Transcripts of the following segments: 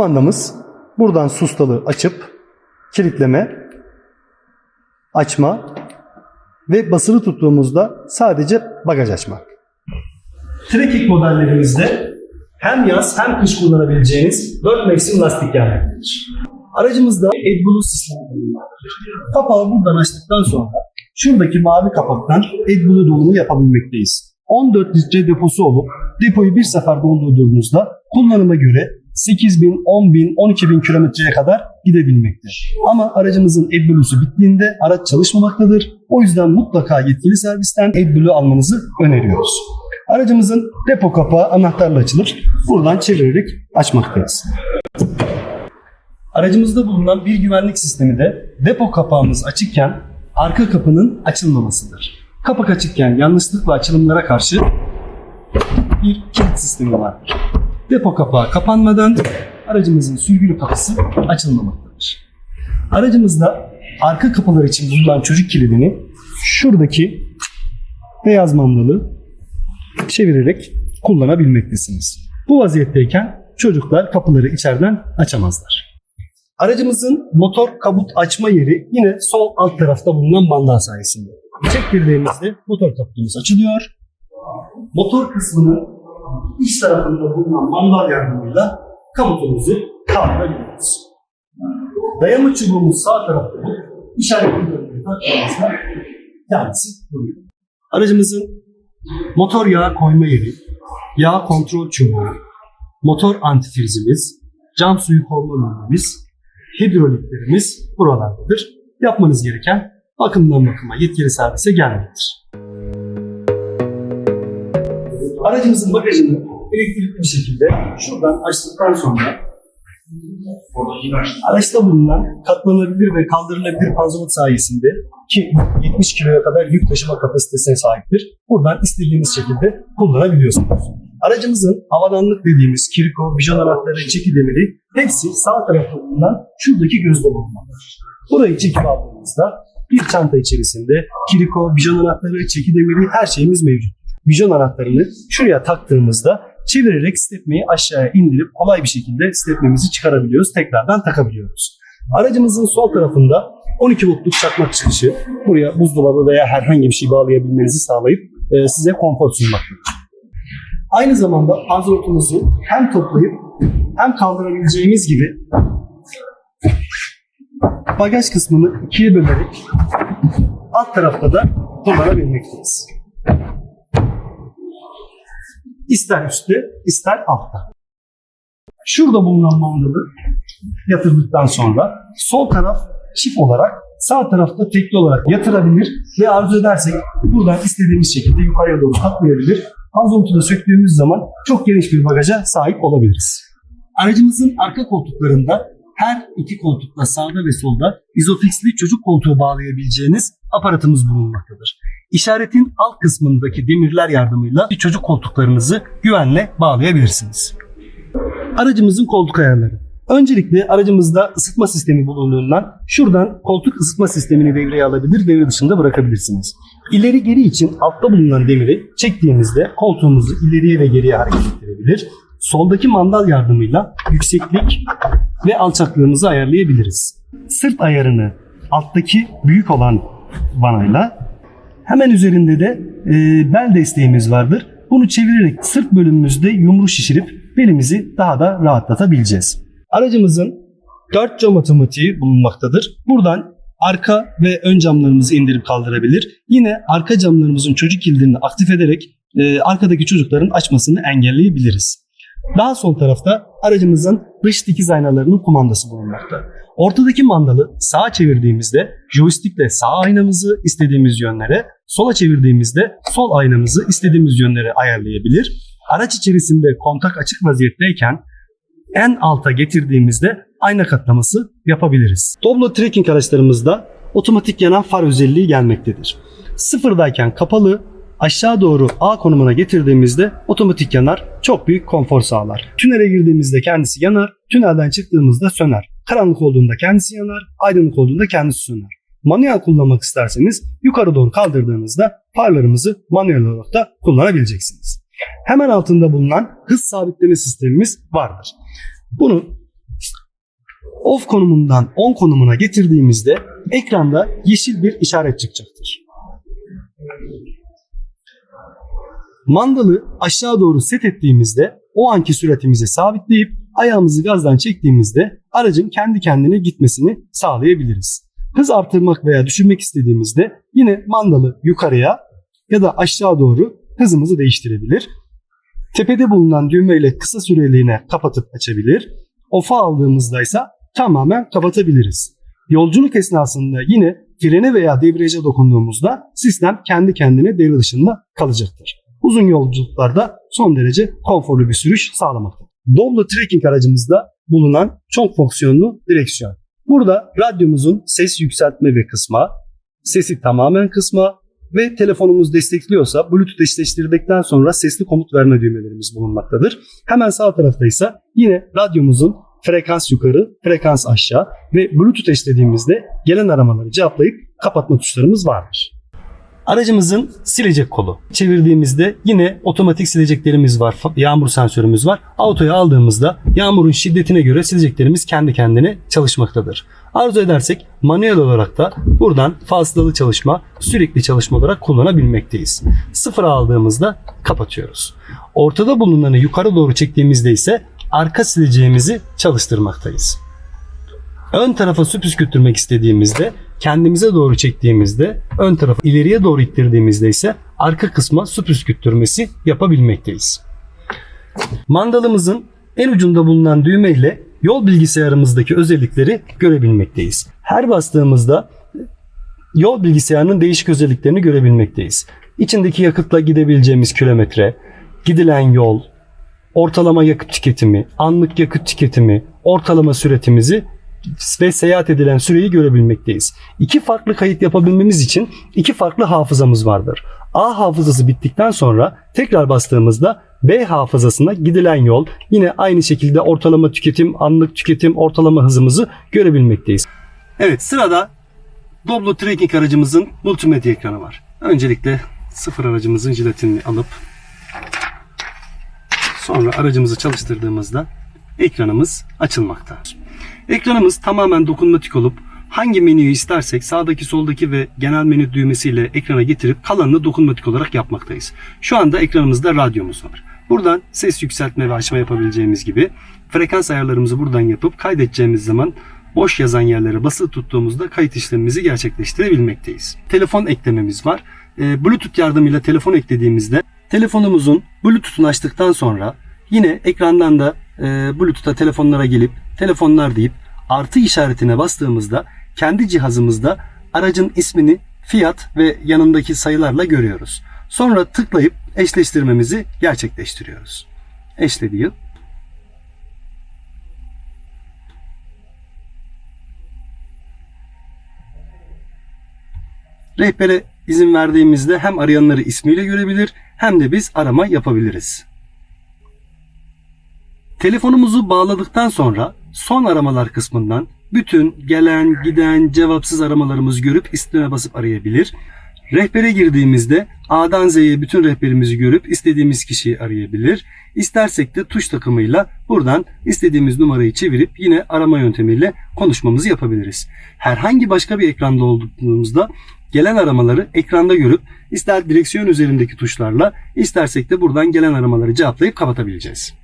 Kumandamız buradan sustalı açıp kilitleme, açma ve basılı tuttuğumuzda sadece bagaj açma. Trekking modellerimizde hem yaz hem kış kullanabileceğiniz 4 mevsim lastik gelmektedir. Aracımızda AdBlue sistemi bulunmaktadır. Kapağı buradan açtıktan sonra şuradaki mavi kapaktan AdBlue dolumu yapabilmekteyiz. 14 litre deposu olup depoyu bir sefer doldurduğunuzda kullanıma göre 8 bin, 10 bin, 12 bin kilometreye kadar gidebilmektedir. Ama aracımızın AdBlue'su bittiğinde araç çalışmamaktadır. O yüzden mutlaka yetkili servisten AdBlue almanızı öneriyoruz. Aracımızın depo kapağı anahtarla açılır. Buradan çevirerek açmaktayız. Aracımızda bulunan bir güvenlik sistemi de depo kapağımız açıkken arka kapının açılmamasıdır. Kapak açıkken yanlışlıkla açılımlara karşı bir kilit sistemi vardır. Depo kapağı kapanmadan aracımızın sürgülü kapısı açılmamaktadır. Aracımızda arka kapılar için bulunan çocuk kilidini şuradaki beyaz mandalı çevirerek kullanabilmektesiniz. Bu vaziyetteyken çocuklar kapıları içeriden açamazlar. Aracımızın motor kabut açma yeri yine sol alt tarafta bulunan mandal sayesinde. Çektirdiğimizde motor kaputumuz açılıyor. Motor kısmının iç tarafında bulunan mandal yardımıyla kaputumuzu kaldırabiliyoruz. Dayama çubuğumuz sağ tarafta bu. İşaretli bölümünü taktığımızda kendisi duruyor. Aracımızın motor yağı koyma yeri, yağ kontrol çubuğu, motor antifrizimiz, cam suyu koruma bölümümüz, hidroliklerimiz buralardadır. Yapmanız gereken bakımdan bakıma yetkili servise gelmektir. Aracımızın bagajını elektrikli bir şekilde şuradan açtıktan sonra araçta bulunan katlanabilir ve kaldırılabilir panzomot sayesinde ki 70 kiloya kadar yük taşıma kapasitesine sahiptir. Buradan istediğiniz şekilde kullanabiliyorsunuz. Aracımızın havadanlık dediğimiz kiriko, vijon anahtarı, çeki demiri hepsi sağ tarafta bulunan şuradaki gözde bulunmaktadır. Burayı çekip aldığımızda bir çanta içerisinde kiriko, vijon anahtarı, çeki demiri her şeyimiz mevcut. Vijon anahtarını şuraya taktığımızda çevirerek stepmeyi aşağıya indirip kolay bir şekilde stepmemizi çıkarabiliyoruz. Tekrardan takabiliyoruz. Aracımızın sol tarafında 12 voltluk çakmak çıkışı buraya buzdolabı veya herhangi bir şey bağlayabilmenizi sağlayıp e, size konfor sunmaktadır. Aynı zamanda panzerotumuzu hem toplayıp hem kaldırabileceğimiz gibi bagaj kısmını ikiye bölerek alt tarafta da kullanabilmekteyiz. İster üstte, ister altta. Şurada bulunan mandalı yatırdıktan sonra sol taraf çift olarak sağ tarafta tekli olarak yatırabilir ve arzu edersek buradan istediğimiz şekilde yukarıya doğru katlayabilir. Panzomutu söktüğümüz zaman çok geniş bir bagaja sahip olabiliriz. Aracımızın arka koltuklarında her iki koltukta sağda ve solda izofixli çocuk koltuğu bağlayabileceğiniz aparatımız bulunmaktadır. İşaretin alt kısmındaki demirler yardımıyla çocuk koltuklarınızı güvenle bağlayabilirsiniz. Aracımızın koltuk ayarları. Öncelikle aracımızda ısıtma sistemi bulunduğundan şuradan koltuk ısıtma sistemini devreye alabilir, devre dışında bırakabilirsiniz. İleri geri için altta bulunan demiri çektiğimizde koltuğumuzu ileriye ve geriye hareket ettirebilir. Soldaki mandal yardımıyla yükseklik ve alçaklığımızı ayarlayabiliriz. Sırt ayarını alttaki büyük olan vanayla hemen üzerinde de e, bel desteğimiz vardır. Bunu çevirerek sırt bölümümüzde yumru şişirip belimizi daha da rahatlatabileceğiz. Aracımızın 4 cam otomatiği bulunmaktadır. Buradan arka ve ön camlarımızı indirip kaldırabilir. Yine arka camlarımızın çocuk kilidini aktif ederek e, arkadaki çocukların açmasını engelleyebiliriz. Daha sol tarafta aracımızın dış dikiz aynalarının kumandası bulunmakta. Ortadaki mandalı sağa çevirdiğimizde joystickle sağ aynamızı istediğimiz yönlere, sola çevirdiğimizde sol aynamızı istediğimiz yönlere ayarlayabilir. Araç içerisinde kontak açık vaziyetteyken en alta getirdiğimizde ayna katlaması yapabiliriz. Doblo trekking araçlarımızda otomatik yanan far özelliği gelmektedir. Sıfırdayken kapalı, aşağı doğru A konumuna getirdiğimizde otomatik yanar, çok büyük konfor sağlar. Tünele girdiğimizde kendisi yanar, tünelden çıktığımızda söner. Karanlık olduğunda kendisi yanar, aydınlık olduğunda kendisi söner. Manuel kullanmak isterseniz yukarı doğru kaldırdığınızda farlarımızı manuel olarak da kullanabileceksiniz. Hemen altında bulunan hız sabitleme sistemimiz vardır. Bunu Off konumundan on konumuna getirdiğimizde ekranda yeşil bir işaret çıkacaktır. Mandalı aşağı doğru set ettiğimizde o anki süratimizi sabitleyip ayağımızı gazdan çektiğimizde aracın kendi kendine gitmesini sağlayabiliriz. Hız artırmak veya düşürmek istediğimizde yine mandalı yukarıya ya da aşağı doğru hızımızı değiştirebilir. Tepede bulunan düğmeyle kısa süreliğine kapatıp açabilir. Off'a aldığımızda ise tamamen kapatabiliriz. Yolculuk esnasında yine frene veya debriyaja dokunduğumuzda sistem kendi kendine devre dışında kalacaktır. Uzun yolculuklarda son derece konforlu bir sürüş sağlamaktadır. Doblo Trekking aracımızda bulunan çok fonksiyonlu direksiyon. Burada radyomuzun ses yükseltme ve kısma, sesi tamamen kısma ve telefonumuz destekliyorsa Bluetooth eşleştirdikten sonra sesli komut verme düğmelerimiz bulunmaktadır. Hemen sağ tarafta ise yine radyomuzun frekans yukarı, frekans aşağı ve Bluetooth eşlediğimizde gelen aramaları cevaplayıp kapatma tuşlarımız vardır. Aracımızın silecek kolu. Çevirdiğimizde yine otomatik sileceklerimiz var. Yağmur sensörümüz var. Autoya aldığımızda yağmurun şiddetine göre sileceklerimiz kendi kendine çalışmaktadır. Arzu edersek manuel olarak da buradan fazlalı çalışma, sürekli çalışma olarak kullanabilmekteyiz. Sıfıra aldığımızda kapatıyoruz. Ortada bulunanı yukarı doğru çektiğimizde ise arka sileceğimizi çalıştırmaktayız. Ön tarafa su püskürtmek istediğimizde kendimize doğru çektiğimizde ön tarafı ileriye doğru ittirdiğimizde ise arka kısma su püskürtmesi yapabilmekteyiz. Mandalımızın en ucunda bulunan düğme ile yol bilgisayarımızdaki özellikleri görebilmekteyiz. Her bastığımızda yol bilgisayarının değişik özelliklerini görebilmekteyiz. İçindeki yakıtla gidebileceğimiz kilometre, gidilen yol, ortalama yakıt tüketimi, anlık yakıt tüketimi, ortalama süretimizi ve seyahat edilen süreyi görebilmekteyiz. İki farklı kayıt yapabilmemiz için iki farklı hafızamız vardır. A hafızası bittikten sonra tekrar bastığımızda B hafızasına gidilen yol yine aynı şekilde ortalama tüketim, anlık tüketim, ortalama hızımızı görebilmekteyiz. Evet sırada Doblo Trekking aracımızın multimedya ekranı var. Öncelikle sıfır aracımızın jiletini alıp sonra aracımızı çalıştırdığımızda ekranımız açılmakta. Ekranımız tamamen dokunmatik olup hangi menüyü istersek sağdaki soldaki ve genel menü düğmesiyle ekrana getirip kalanını dokunmatik olarak yapmaktayız. Şu anda ekranımızda radyomuz var. Buradan ses yükseltme ve açma yapabileceğimiz gibi frekans ayarlarımızı buradan yapıp kaydedeceğimiz zaman boş yazan yerlere basılı tuttuğumuzda kayıt işlemimizi gerçekleştirebilmekteyiz. Telefon eklememiz var. Ee, Bluetooth yardımıyla telefon eklediğimizde telefonumuzun Bluetooth'unu açtıktan sonra yine ekrandan da e, Bluetooth'a telefonlara gelip telefonlar deyip artı işaretine bastığımızda kendi cihazımızda aracın ismini, fiyat ve yanındaki sayılarla görüyoruz. Sonra tıklayıp eşleştirmemizi gerçekleştiriyoruz. Eşle diyor. Rehbere izin verdiğimizde hem arayanları ismiyle görebilir hem de biz arama yapabiliriz. Telefonumuzu bağladıktan sonra son aramalar kısmından bütün gelen, giden, cevapsız aramalarımızı görüp istine basıp arayabilir. Rehbere girdiğimizde A'dan Z'ye bütün rehberimizi görüp istediğimiz kişiyi arayabilir. İstersek de tuş takımıyla buradan istediğimiz numarayı çevirip yine arama yöntemiyle konuşmamızı yapabiliriz. Herhangi başka bir ekranda olduğumuzda gelen aramaları ekranda görüp ister direksiyon üzerindeki tuşlarla istersek de buradan gelen aramaları cevaplayıp kapatabileceğiz.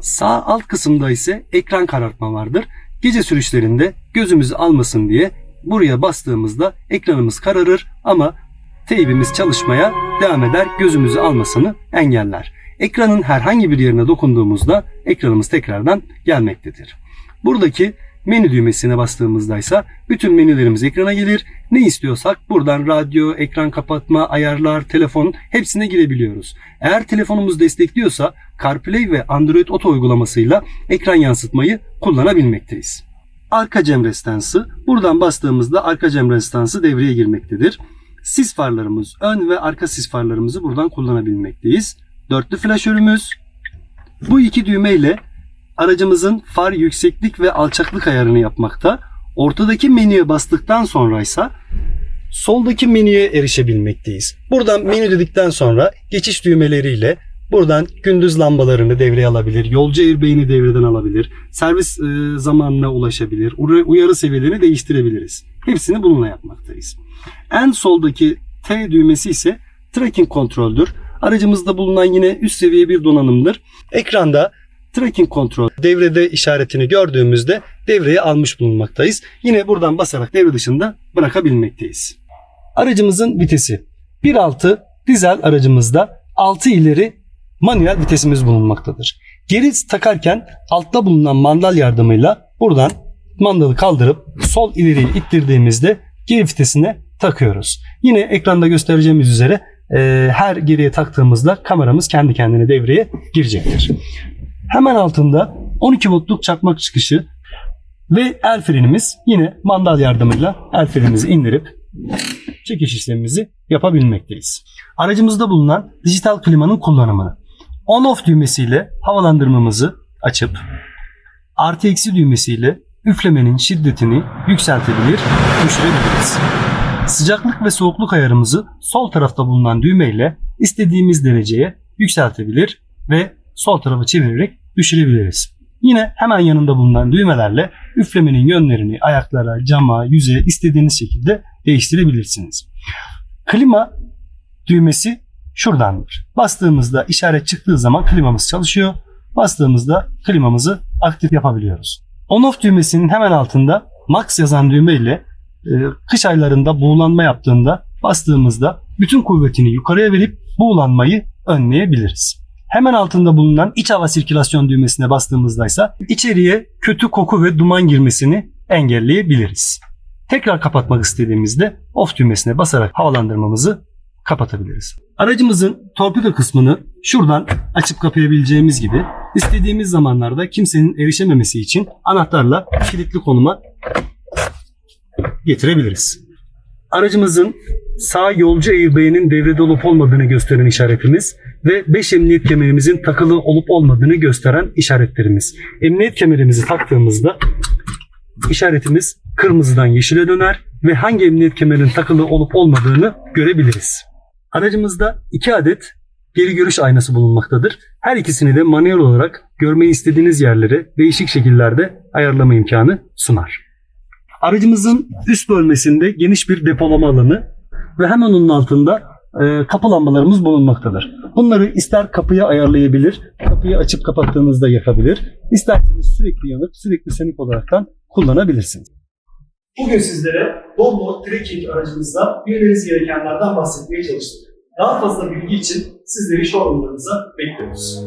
Sağ alt kısımda ise ekran karartma vardır. Gece sürüşlerinde gözümüzü almasın diye buraya bastığımızda ekranımız kararır ama teybimiz çalışmaya devam eder gözümüzü almasını engeller. Ekranın herhangi bir yerine dokunduğumuzda ekranımız tekrardan gelmektedir. Buradaki menü düğmesine bastığımızda ise bütün menülerimiz ekrana gelir. Ne istiyorsak buradan radyo, ekran kapatma, ayarlar, telefon hepsine girebiliyoruz. Eğer telefonumuz destekliyorsa CarPlay ve Android Auto uygulamasıyla ekran yansıtmayı kullanabilmekteyiz. Arka cam restansı buradan bastığımızda arka cam restansı devreye girmektedir. Sis farlarımız, ön ve arka sis farlarımızı buradan kullanabilmekteyiz. Dörtlü flaşörümüz. Bu iki düğme ile aracımızın far yükseklik ve alçaklık ayarını yapmakta. Ortadaki menüye bastıktan sonra ise soldaki menüye erişebilmekteyiz. Buradan menü dedikten sonra geçiş düğmeleriyle Buradan gündüz lambalarını devreye alabilir, yolcu airbag'ini devreden alabilir, servis e, zamanına ulaşabilir, uyarı- seviyelerini değiştirebiliriz. Hepsini bununla yapmaktayız. En soldaki T düğmesi ise tracking kontroldür. Aracımızda bulunan yine üst seviye bir donanımdır. Ekranda tracking kontrol devrede işaretini gördüğümüzde devreye almış bulunmaktayız. Yine buradan basarak devre dışında bırakabilmekteyiz. Aracımızın vitesi 1.6 dizel aracımızda 6 ileri manuel vitesimiz bulunmaktadır. Geri takarken altta bulunan mandal yardımıyla buradan mandalı kaldırıp sol ileriye ittirdiğimizde geri vitesine takıyoruz. Yine ekranda göstereceğimiz üzere e, her geriye taktığımızda kameramız kendi kendine devreye girecektir. Hemen altında 12 voltluk çakmak çıkışı ve el frenimiz yine mandal yardımıyla el frenimizi indirip çekiş işlemimizi yapabilmekteyiz. Aracımızda bulunan dijital klimanın kullanımını on-off düğmesiyle havalandırmamızı açıp artı eksi düğmesiyle üflemenin şiddetini yükseltebilir, düşürebiliriz. Sıcaklık ve soğukluk ayarımızı sol tarafta bulunan düğmeyle istediğimiz dereceye yükseltebilir ve sol tarafa çevirerek düşürebiliriz. Yine hemen yanında bulunan düğmelerle üflemenin yönlerini ayaklara, cama, yüzeye istediğiniz şekilde değiştirebilirsiniz. Klima düğmesi şuradandır. Bastığımızda işaret çıktığı zaman klimamız çalışıyor. Bastığımızda klimamızı aktif yapabiliyoruz. On-off düğmesinin hemen altında max yazan düğme ile e, kış aylarında buğulanma yaptığında bastığımızda bütün kuvvetini yukarıya verip buğulanmayı önleyebiliriz. Hemen altında bulunan iç hava sirkülasyon düğmesine bastığımızda ise içeriye kötü koku ve duman girmesini engelleyebiliriz. Tekrar kapatmak istediğimizde off düğmesine basarak havalandırmamızı kapatabiliriz. Aracımızın torpido kısmını şuradan açıp kapayabileceğimiz gibi istediğimiz zamanlarda kimsenin erişememesi için anahtarla kilitli konuma getirebiliriz. Aracımızın sağ yolcu airbag'inin devrede olup olmadığını gösteren işaretimiz ve 5 emniyet kemerimizin takılı olup olmadığını gösteren işaretlerimiz. Emniyet kemerimizi taktığımızda işaretimiz kırmızıdan yeşile döner ve hangi emniyet kemerinin takılı olup olmadığını görebiliriz. Aracımızda 2 adet geri görüş aynası bulunmaktadır. Her ikisini de manuel olarak görmeyi istediğiniz yerlere değişik şekillerde ayarlama imkanı sunar. Aracımızın üst bölmesinde geniş bir depolama alanı ve hemen onun altında e, kapı lambalarımız bulunmaktadır. Bunları ister kapıya ayarlayabilir, kapıyı açıp kapattığınızda yakabilir, isterseniz sürekli yanıp sürekli sönük olaraktan kullanabilirsiniz. Bugün sizlere Volvo Trekking aracımızda bilmeniz gerekenlerden bahsetmeye çalıştık. Daha fazla bilgi için sizleri showroomlarımıza bekliyoruz.